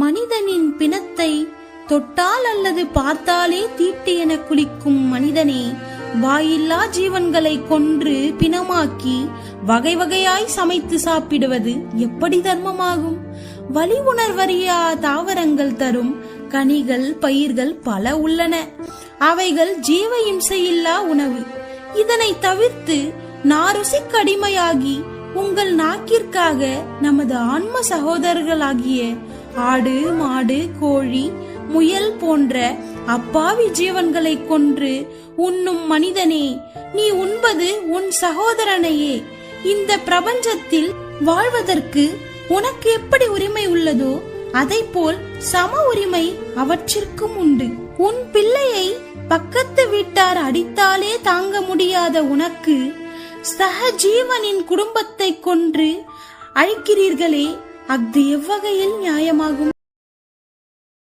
மனிதனின் பிணத்தை தொட்டால் அல்லது பார்த்தாலே தீட்டு என குளிக்கும் மனிதனே வாயில்லா ஜீவன்களை கொன்று பிணமாக்கி வகை வகையாய் சமைத்து சாப்பிடுவது எப்படி தர்மமாகும்? வலி உணர்வறியா தாவரங்கள் தரும் கனிகள் பயிர்கள் பல உள்ளன. அவைகள் ஜீவ இம்சையில்லா உணவு. இதனை தவிர்த்து நாருசி கடிமையாகி உங்கள் நாக்கிற்காக நமது ஆன்ம சகோதரர்களாகிய ஆடு மாடு கோழி முயல் போன்ற அப்பாவி ஜீவன்களை கொன்று உண்ணும் மனிதனே நீ உண்பது உன் சகோதரனையே. இந்த பிரபஞ்சத்தில் வாழ்வதற்கு உனக்கு எப்படி உரிமை உள்ளதோ போல் சம உரிமை அவற்றிற்கும் உண்டு. உன் பிள்ளையை பக்கத்து வீட்டார் அடித்தாலே தாங்க முடியாத உனக்கு சக ஜீவனின் குடும்பத்தை கொன்று அழிக்கிறீர்களே அஃது எவ்வகையில் நியாயமாகும்?